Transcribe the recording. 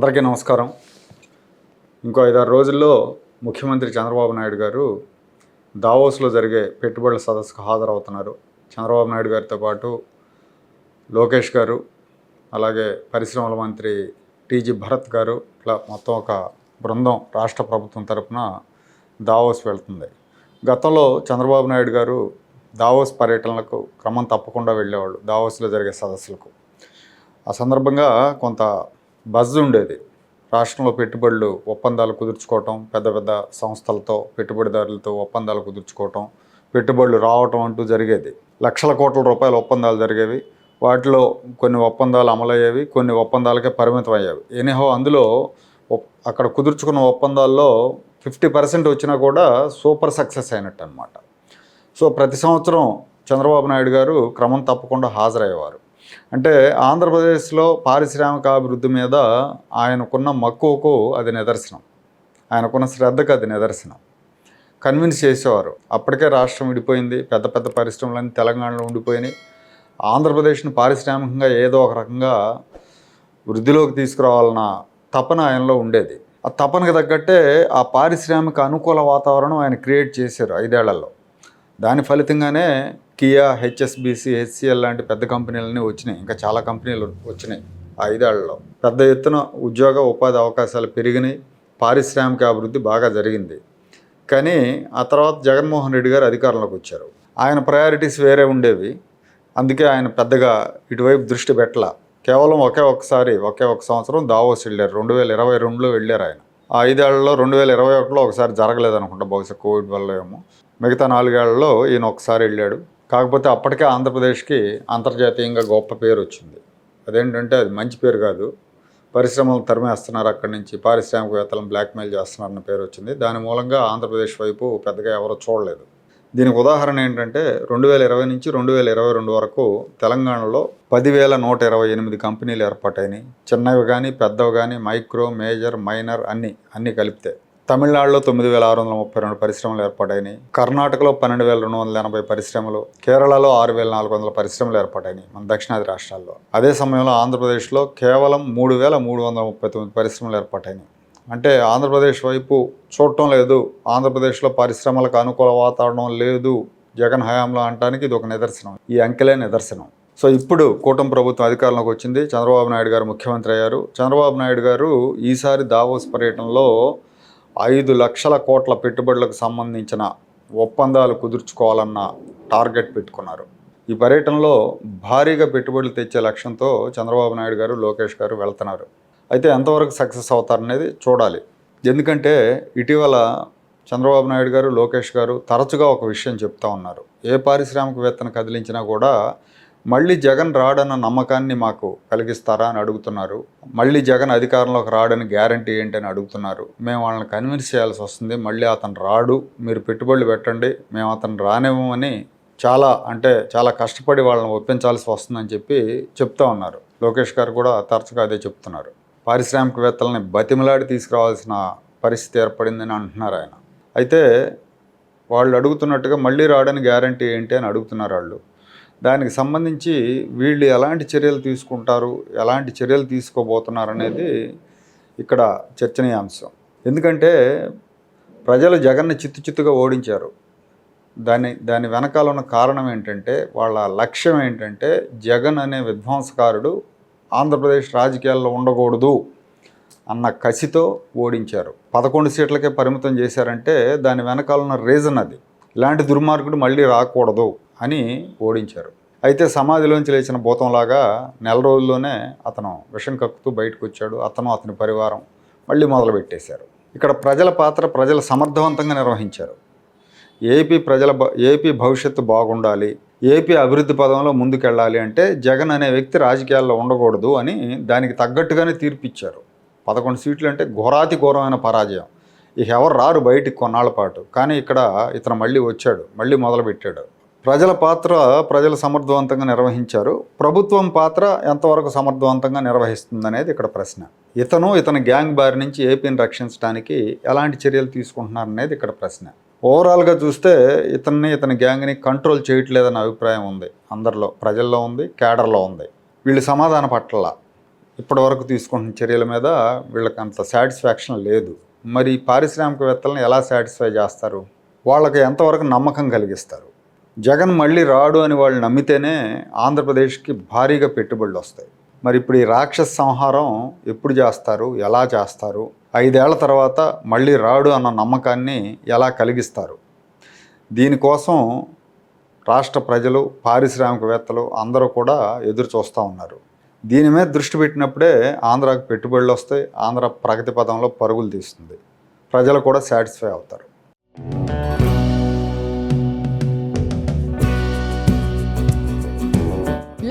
అందరికీ నమస్కారం. ఇంకో ఐదారు రోజుల్లో ముఖ్యమంత్రి చంద్రబాబు నాయుడు గారు దావోస్లో జరిగే పెట్టుబడుల సదస్సుకు హాజరవుతున్నారు. చంద్రబాబు నాయుడు గారితో పాటు లోకేష్ గారు అలాగే పరిశ్రమల మంత్రి టీజీ భరత్ గారు ఇట్లా మొత్తం ఒక బృందం రాష్ట్ర ప్రభుత్వం తరఫున దావోస్ వెళ్తుంది. గతంలో చంద్రబాబు నాయుడు గారు దావోస్ పర్యటనలకు క్రమం తప్పకుండా వెళ్ళేవాళ్ళు దావోస్లో జరిగే సదస్సులకు. ఆ సందర్భంగా కొంత బజ్ ఉండేది. రాష్ట్రంలో పెట్టుబడులు ఒప్పందాలు కుదుర్చుకోవటం పెద్ద పెద్ద సంస్థలతో పెట్టుబడిదారులతో ఒప్పందాలు కుదుర్చుకోవటం పెట్టుబడులు రావటం అంటూ జరిగేది. లక్షల కోట్ల రూపాయల ఒప్పందాలు జరిగేవి. వాటిలో కొన్ని ఒప్పందాలు అమలయ్యేవి కొన్ని ఒప్పందాలకే పరిమితం అయ్యేవి ఎనీహో అందులో అక్కడ కుదుర్చుకున్న ఒప్పందాల్లో ఫిఫ్టీ పర్సెంట్ వచ్చినా కూడా సూపర్ సక్సెస్ అయినట్టు అనమాట సో ప్రతి సంవత్సరం చంద్రబాబు నాయుడు గారు క్రమం తప్పకుండా హాజరయ్యేవారు. అంటే ఆంధ్రప్రదేశ్లో పారిశ్రామిక అభివృద్ధి మీద ఆయనకున్న మక్కువకు అది నిదర్శనం. ఆయనకున్న శ్రద్ధకు అది నిదర్శనం. కన్విన్స్ చేసేవారు. అప్పటికే రాష్ట్రం విడిపోయింది. పెద్ద పెద్ద పరిశ్రమలన్నీ తెలంగాణలో ఉండిపోయినాయి. ఆంధ్రప్రదేశ్ని పారిశ్రామికంగా ఏదో ఒక రకంగా వృద్ధిలోకి తీసుకురావాలన్న తపన ఆయనలో ఉండేది. ఆ తపనకు తగ్గట్టే ఆ పారిశ్రామిక అనుకూల వాతావరణం ఆయన క్రియేట్ చేశారు ఐదేళ్ళలో. దాని ఫలితంగానే కియా హెచ్ఎస్బిసి హెచ్సిఎల్ లాంటి పెద్ద కంపెనీలన్నీ వచ్చినాయి. ఇంకా చాలా కంపెనీలు వచ్చినాయి ఆ ఐదేళ్ళలో పెద్ద ఎత్తున ఉద్యోగ ఉపాధి అవకాశాలు పెరిగినాయి. పారిశ్రామిక అభివృద్ధి బాగా జరిగింది. కానీ ఆ తర్వాత జగన్మోహన్ రెడ్డి గారు అధికారంలోకి వచ్చారు. ఆయన ప్రయారిటీస్ వేరే ఉండేవి. అందుకే ఆయన పెద్దగా ఇటువైపు దృష్టి పెట్టల. కేవలం ఒకే ఒకసారి ఒకే ఒక సంవత్సరం దావోస్ వెళ్ళారు. రెండు వేల ఇరవై రెండులో వెళ్ళారు ఆయన. ఆ ఐదేళ్ళలో రెండు వేల ఇరవై ఒకటిలో ఒకసారి జరగలేదు అనుకుంటా బహుశా కోవిడ్ వల్ల ఏమో. మిగతా నాలుగేళ్ళలో ఈయన ఒకసారి వెళ్ళాడు. కాకపోతే అప్పటికే ఆంధ్రప్రదేశ్కి అంతర్జాతీయంగా గొప్ప పేరు వచ్చింది. అదేంటంటే అది మంచి పేరు కాదు. పరిశ్రమలు తరిమేస్తున్నారు అక్కడి నుంచి పారిశ్రామికవేత్తలను బ్లాక్మెయిల్ చేస్తున్నారన్న పేరు వచ్చింది. దాని మూలంగా ఆంధ్రప్రదేశ్ వైపు పెద్దగా ఎవరో చూడలేదు. దీనికి ఉదాహరణ ఏంటంటే రెండు వేల ఇరవై నుంచి రెండు వేల ఇరవై రెండు వరకు తెలంగాణలో పదివేల నూట ఇరవై ఎనిమిది కంపెనీలు ఏర్పాటైనాయి. చిన్నవి కానీ పెద్దవి కానీ మైక్రో మేజర్ మైనర్ అన్నీ అన్నీ కలిపితే. తమిళనాడులో తొమ్మిది వేల ఆరు వందల ముప్పై రెండు పరిశ్రమలు ఏర్పడాయి కర్ణాటకలో పన్నెండు వేల రెండు వందల ఎనభై పరిశ్రమలు కేరళలో ఆరు వేల నాలుగు వందల పరిశ్రమలు ఏర్పడాయి మన దక్షిణాది రాష్ట్రాల్లో. అదే సమయంలో ఆంధ్రప్రదేశ్లో కేవలం మూడు వేల మూడు వందల ముప్పై తొమ్మిది పరిశ్రమలు ఏర్పడాయి అంటే ఆంధ్రప్రదేశ్ వైపు చూడటం లేదు ఆంధ్రప్రదేశ్లో పరిశ్రమలకు అనుకూల వాతావరణం లేదు జగన్ హయాంలో అనడానికి ఇది ఒక నిదర్శనం ఈ అంకెలే నిదర్శనం. సో ఇప్పుడు కూటమి ప్రభుత్వం అధికారంలోకి వచ్చింది చంద్రబాబు నాయుడు గారు ముఖ్యమంత్రి అయ్యారు. చంద్రబాబు నాయుడు గారు ఈసారి దావోస్ పర్యటనలో ఐదు లక్షల కోట్ల పెట్టుబడులకు సంబంధించిన ఒప్పందాలు కుదుర్చుకోవాలన్న టార్గెట్ పెట్టుకున్నారు. ఈ పర్యటనలో భారీగా పెట్టుబడులు తెచ్చే లక్ష్యంతో చంద్రబాబు నాయుడు గారు లోకేష్ గారు వెళ్తున్నారు. అయితే ఎంతవరకు సక్సెస్ అవుతారనేది చూడాలి. ఎందుకంటే ఇటీవల చంద్రబాబు నాయుడు గారు లోకేష్ గారు తరచుగా ఒక విషయం చెప్తా ఉన్నారు. ఏ పారిశ్రామికవేత్తను కదిలించినా కూడా మళ్ళీ జగన్ రాడన్న నమ్మకాన్ని మాకు కలిగిస్తారా అని అడుగుతున్నారు. మళ్ళీ జగన్ అధికారంలోకి రాడని గ్యారంటీ ఏంటి అని అడుగుతున్నారు. మేము వాళ్ళని కన్విన్స్ చేయాల్సి వస్తుంది. మళ్ళీ అతను రాడు. మీరు పెట్టుబడులు పెట్టండి. మేము అతను రానివ్వమని చాలా అంటే చాలా కష్టపడి వాళ్ళని ఒప్పించాల్సి వస్తుందని చెప్పి చెప్తా ఉన్నారు. లోకేష్ గారు కూడా తరచుగా అదే చెప్తున్నారు. పారిశ్రామికవేత్తలని బతిమలాడి తీసుకురావాల్సిన పరిస్థితి ఏర్పడిందని అంటున్నారు ఆయన. అయితే వాళ్ళు అడుగుతున్నట్టుగా మళ్ళీ రావడానికి గ్యారంటీ ఏంటి అని అడుగుతున్నారు వాళ్ళు. దానికి సంబంధించి వీళ్ళు ఎలాంటి చర్యలు తీసుకుంటారు ఎలాంటి చర్యలు తీసుకోబోతున్నారు అనేది ఇక్కడ చర్చనీయాంశం. ఎందుకంటే ప్రజలు జగన్ని చిత్తు చిత్తుగా ఓడించారు. దాని దాని వెనకాల ఉన్న కారణం ఏంటంటే వాళ్ళ లక్ష్యం ఏంటంటే జగన్ అనే విధ్వంసకారుడు ఆంధ్రప్రదేశ్ రాజకీయాల్లో ఉండకూడదు అన్న కసితో ఓడించారు. పదకొండు సీట్లకే పరిమితం చేశారంటే దాని వెనకాల ఉన్న రీజన్ అది. ఇలాంటి దుర్మార్గుడు మళ్ళీ రాకూడదు. అని ఓడించారు. అయితే సమాధిలోంచి లేచిన భూతంలాగా నెల రోజుల్లోనే అతను విషం కక్కుతూ బయటకు వచ్చాడు అతను అతని పరివారం మళ్ళీ మొదలుపెట్టేశారు. ఇక్కడ ప్రజల పాత్ర ప్రజలు సమర్థవంతంగా నిర్వహించారు. ఏపీ ప్రజల ఏపీ భవిష్యత్తు బాగుండాలి ఏపీ అభివృద్ధి పదంలో ముందుకెళ్ళాలి అంటే జగన్ అనే వ్యక్తి రాజకీయాల్లో ఉండకూడదు అని దానికి తగ్గట్టుగానే తీర్పిచ్చారు. పదకొండు సీట్లు అంటే ఘోరాతి ఘోరమైన పరాజయం. ఇక ఎవరు రారు బయటికి కొన్నాళ్ళ పాటు. కానీ ఇక్కడ ఇతను మళ్ళీ వచ్చాడు మళ్ళీ మొదలుపెట్టాడు. ప్రజల పాత్ర ప్రజలు సమర్థవంతంగా నిర్వహించారు. ప్రభుత్వం పాత్ర ఎంతవరకు సమర్థవంతంగా నిర్వహిస్తుందనేది ఇక్కడ ప్రశ్న. ఇతను ఇతని గ్యాంగ్ బారి నుంచి ఏపీని రక్షించడానికి ఎలాంటి చర్యలు తీసుకుంటున్నారనేది ఇక్కడ ప్రశ్న. ఓవరాల్గా చూస్తే ఇతన్ని ఇతని గ్యాంగ్ని కంట్రోల్ చేయట్లేదన్న అభిప్రాయం ఉంది అందరిలో. ప్రజల్లో ఉంది కేడర్లో ఉంది. వీళ్ళు సమాధాన పట్ల ఇప్పటివరకు తీసుకుంటున్న చర్యల మీద వీళ్ళకి అంత సాటిస్ఫాక్షన్ లేదు. మరి పారిశ్రామికవేత్తలను ఎలా సాటిస్ఫై చేస్తారు? వాళ్ళకి ఎంతవరకు నమ్మకం కలిగిస్తారు? జగన్ మళ్ళీ రాడు అని వాళ్ళు నమ్మితేనే ఆంధ్రప్రదేశ్కి భారీగా పెట్టుబడులు వస్తాయి. మరి ఇప్పుడు ఈ రాక్షస సంహారం ఎప్పుడు చేస్తారు? ఎలా చేస్తారు? ఐదేళ్ళ తర్వాత మళ్ళీ రాడు అన్న నమ్మకాన్ని ఎలా కలిగిస్తారు? దీనికోసం రాష్ట్ర ప్రజలు పారిశ్రామికవేత్తలు అందరూ కూడా ఎదురు చూస్తూ ఉన్నారు. దీని మీద దృష్టి పెట్టినప్పుడే ఆంధ్రాకు పెట్టుబడులు వస్తాయి ఆంధ్ర ప్రగతి పదంలో పరుగులు తీస్తుంది. ప్రజలు కూడా సాటిస్ఫై అవుతారు.